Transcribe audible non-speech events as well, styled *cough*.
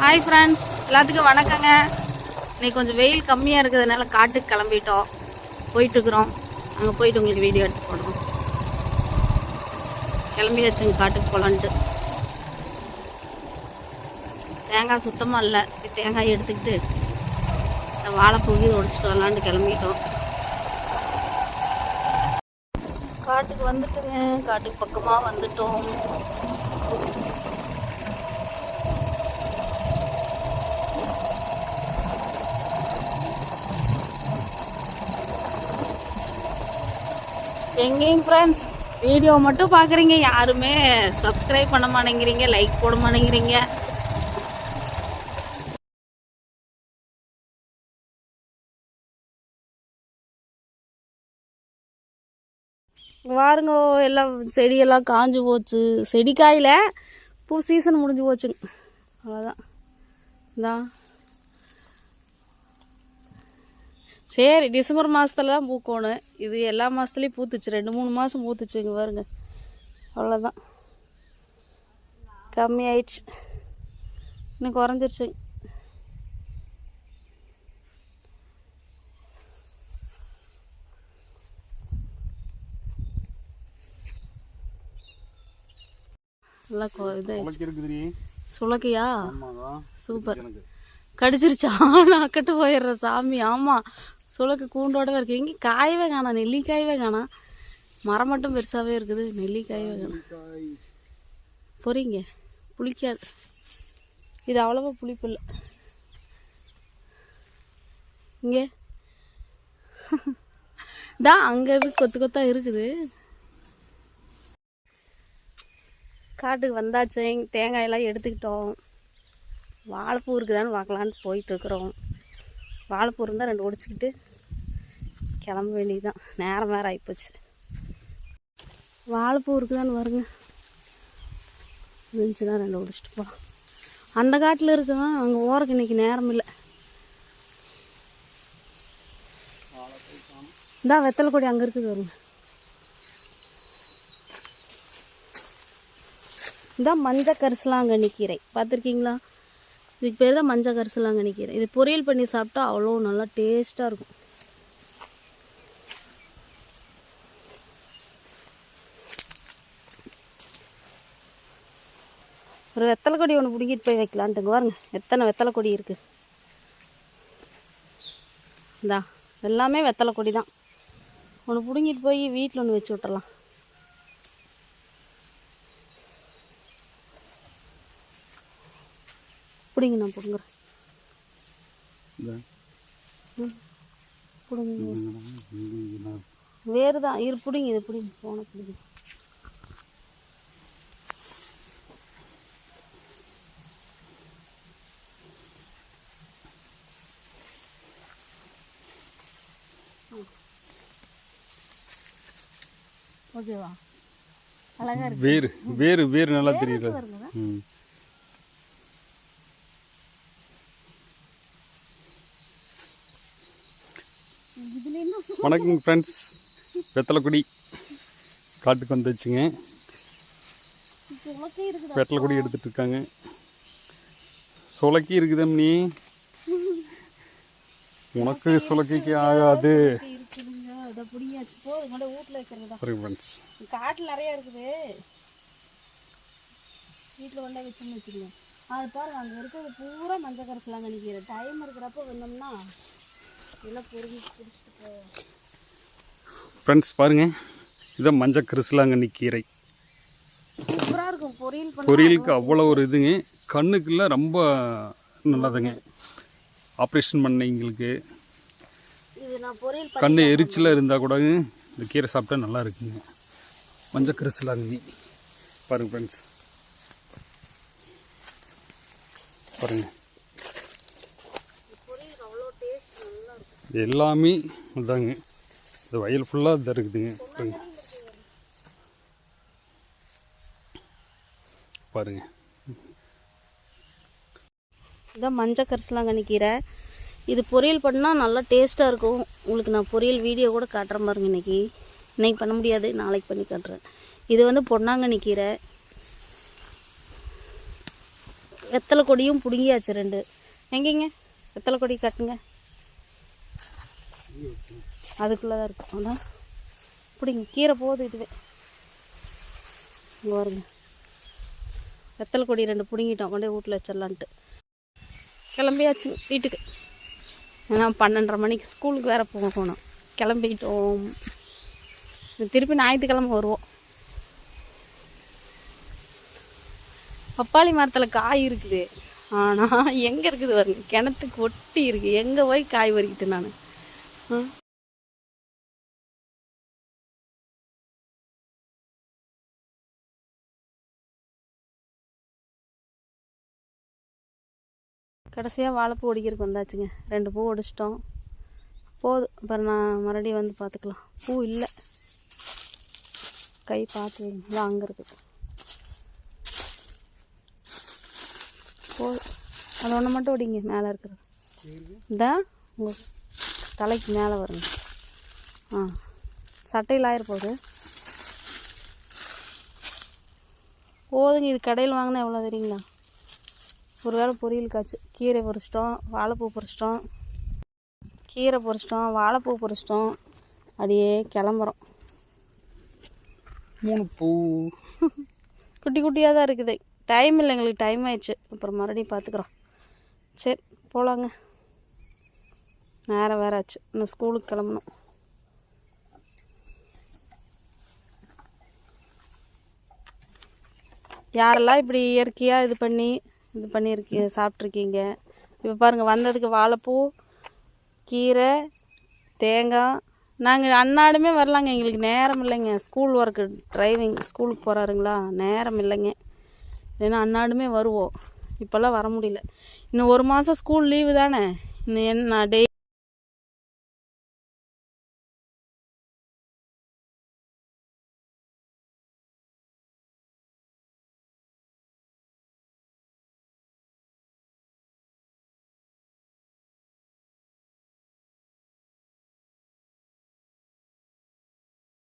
Hi friends எல்லாத்துக்கும் வணக்கங்க. இன்னைக்கு கொஞ்சம் வெயில் கம்மியாக இருக்கிறதுனால காட்டுக்கு கிளம்பிட்டோம். போயிட்டுருக்குறோம். அங்கே போயிட்டு உங்களுக்கு வீடியோ எடுத்து போடுறோம். கிளம்பியாச்சுங்க காட்டுக்கு போகலான்ட்டு தேங்காய் சுத்தமாக இல்லை. தேங்காய் எடுத்துக்கிட்டு வாழை வாழைப்பூவி உடச்சிட்டு வரலான்ட்டு கிளம்பிட்டோம். காட்டுக்கு வந்துட்டுங்க. காட்டுக்கு பக்கமாக வந்துட்டோம். எங்கேயும் ஃப்ரெண்ட்ஸ் வீடியோ மட்டும் பார்க்குறீங்க யாருமே சப்ஸ்கிரைப் பண்ண மாட்டேங்கிறீங்க லைக் போட மாட்டேங்கிறீங்க. பாருங்க எல்லாம் செடியெல்லாம் காஞ்சு போச்சு. செடி காயில பூ சீசன் முடிஞ்சு போச்சுங்க. அவ்வளோதான் இதான் சரி டிசம்பர் மாதத்துல தான் பூக்கணும். இது எல்லா மாதத்துலேயும் பூத்துச்சு. ரெண்டு மூணு மாதம் பூத்துச்சு இங்கே பாருங்க. அவ்வளோதான் கம்மி ஆயிடுச்சு இன்னும் குறைஞ்சிருச்சு. நல்லா இருக்குதுடி. சுளக்கையா? சூப்பர். கடிச்சிருச்சா? *laughs* நான் அக்கட்டு போயிடுறேன் சாமி. ஆமாம் சுளக்கு கூண்டோடவே இருக்குது இங்கே காயவே காணாம் நெல்லிக்காயவே காணாம் மரம் மட்டும் பெருசாகவே இருக்குது. நெல்லிக்காயவே காணாம் காய் பொறிங்க புளிக்காது. இது அவ்வளோவா புளிப்பு இல்லை. இங்கே. *laughs* தான் அங்கே இருக்கு கொத்து கொத்தா இருக்குது. காட்டுக்கு வந்தாச்சு. தேங்காயெல்லாம் எடுத்துக்கிட்டோம். வாழைப்பூ இருக்குதான்னு பார்க்கலான்னு போயிட்டுருக்குறோம் வாழைப்பூ இருந்தால் ரெண்டு ஒடிச்சிக்கிட்டு கிளம்ப வேண்டியதுதான். நேரம் வேறு ஆகிப்போச்சு வாழைப்பூ இருக்குதான்னு வருங்க இருந்துச்சுன்னா ரெண்டு ஒடிச்சிட்டு போகலாம் அந்த காட்டில் இருக்குதான் அங்கே ஓரக்கு இன்னைக்கு நேரம் இல்லை. இந்தா வெத்தலை கொடி அங்கே இருக்குது வருங்க இதான் மஞ்சள் கரிசலாங்கண்ணி கீரை. பார்த்துருக்கீங்களா? இதுக்கு பேர் தான் மஞ்சள் கரிசலாங்கண்ணி கீரை இது பொரியல் பண்ணி சாப்பிட்டா அவ்வளோ நல்லா டேஸ்ட்டாக இருக்கும். ஒரு வெத்தலை கொடி ஒன்று பிடிங்கிட்டு போய் வைக்கலான்ட்டுங்க. பாருங்க எத்தனை வெத்தலை கொடி இருக்குது இந்தா எல்லாமே வெத்தலை கொடி தான் ஒன்று பிடுங்கிட்டு போய் வீட்டில் ஒன்று வச்சு விட்டுறலாம். பிடிங்க நான் பிடுங்குறேன் பிடுங்க. வேறு தான். இரு பிடிங்க இது பிடிங்க. போன பிடிங்க. ஓகேவா? அழகா இருக்கு. வேறு வேறு வேறு நல்லா தெரியுது. ம். வணக்கம் ஃப்ரெண்ட்ஸ் வெத்தலைக்குடி. காட்டுக்கு வந்துச்சுங்க வெத்தலைக்குடி எடுத்துட்டு இருக்காங்க சுளக்கி இருக்குதம் நீ உனக்கு சுளக்கிக்கு ஆகாது. பாருங்க ஃப்ரெண்ட்ஸ் காட்டில் நிறைய இருக்குது. வீட்டில் கொண்டே வச்சுன்னு வச்சுக்கோங்க. அது பாருங்க அங்கே இருக்கிறது பூரா மஞ்சள் கரைசலாம் நினைக்கிறேன் டைம் இருக்கிறப்ப வந்தோம்னா எல்லாம் போவோம் ஃப்ரெண்ட்ஸ் பாருங்க. இதான் மஞ்சள் கிறிஸ்லாங்கண்ணி கீரை பொரியலுக்கு அவ்வளோ ஒரு இதுங்க. கண்ணுக்குள்ள ரொம்ப நல்லதுங்க. ஆப்ரேஷன் பண்ணவங்களுக்கு இது நான் பொரியல் பண்ணி கண் எரிச்சலாக இருந்தால் கூட இந்த கீரை சாப்பிட்டா நல்லா இருக்குங்க. மஞ்சள் கிறிஸ்லாங்கண்ணி பாருங்க ஃப்ரெண்ட்ஸ் பாருங்க பொரியலுக்கு அவ்வளோ டேஸ்ட் நல்லா இருக்கும் இது எல்லாமே இதாங்க. இந்த வயல் ஃபுல்லாக இதாக இருக்குதுங்க. பாருங்க பாருங்க. இதான் மஞ்சள் கரிசலாங்கண்ணி கீரை. இது பொரியல் பண்ணால் நல்லா டேஸ்ட்டாக இருக்கும். உங்களுக்கு நான் பொரியல் வீடியோ கூட காட்டுறேன் பாருங்க இன்னைக்கு. இன்றைக்கி பண்ண முடியாது. நாளைக்கு பண்ணி காட்டுறேன். இது வந்து பொன்னாங்கண்ணி கீரை. வெத்தலை கொடியும் பிடுங்கியாச்சு ரெண்டு. எங்கேங்க? வெத்தலை கொடி கட்டுங்க. அதுக்குள்ளே தான் இருக்கும் அதான். பிடிங்க. கீரை போகுது இதுவே. இங்கே வருங்க வெத்தலை கொடி ரெண்டு பிடுங்கிட்டோம். கொண்டே வீட்டில் வச்சிடலான்ட்டு கிளம்பியாச்சு வீட்டுக்கு. ஏன்னா பன்னெண்டரை மணிக்கு ஸ்கூலுக்கு வேறு போகணும் கிளம்பிட்டோம். திருப்பி ஞாயிற்றுக்கிழமை வருவோம். பப்பாளி மரத்தில் காய் இருக்குது. ஆனால் எங்கே இருக்குது வருங்க கிணத்துக்கு ஒட்டி இருக்குது எங்கே போய் காய் வரிக்கிட்டு நான்? கடைசியாக வாழைப்பூ ஒடிக்கிறதுக்கு வந்தாச்சுங்க. ரெண்டு பூ ஒடிச்சிட்டோம். போதும். அப்புறம் நான் மறுபடியும் வந்து பார்த்துக்கலாம். பூ இல்லை. கை பார்த்து வைங்களா அங்கே இருக்குது போதும். அது ஒன்று மட்டும் ஒடிங்க மேலே இருக்கிறது. இந்த உங்களுக்கு தலைக்கு மேலே வருங்க. ஆ சட்டையில் ஆயிர போகுது. போதுங்க இது கடையில் வாங்கினா எவ்வளோ தெரியுங்களா? ஒரு வேளை பொரியல் காய்ச்சி. கீரை பொரிச்சிட்டோம் வாழைப்பூ பொரிச்சிட்டோம். கீரை பொரிச்சிட்டோம் வாழைப்பூ பொரிச்சிட்டோம். அப்படியே கிளம்புறோம். மூணு பூ. *laughs* குட்டி குட்டியாக தான் இருக்குது. டைம் இல்லை எங்களுக்கு டைம் ஆயிடுச்சு. அப்புறம் மறுபடியும் பார்த்துக்குறோம். சரி போகலாங்க நேரம் வேறு ஆச்சு. இன்னும் ஸ்கூலுக்கு கிளம்பணும். யாரெல்லாம் இப்படி இயற்கையாக இது பண்ணி இது பண்ணியிருக்கீங்க சாப்பிட்ருக்கீங்க இப்போ பாருங்கள் வந்ததுக்கு வாழைப்பூ கீரை தேங்காய். நாங்கள் அன்னாடுமே வரலாங்க எங்களுக்கு நேரம் இல்லைங்க. ஸ்கூல் ஒர்க்கு டிரைவிங் ஸ்கூலுக்கு போகிறாருங்களா நேரம் இல்லைங்க. ஏன்னா அன்னாடுமே வருவோம். இப்போல்லாம் வர முடியல. இன்னும் ஒரு மாதம் ஸ்கூல் லீவு தானே. இன்னும் என்ன டெய்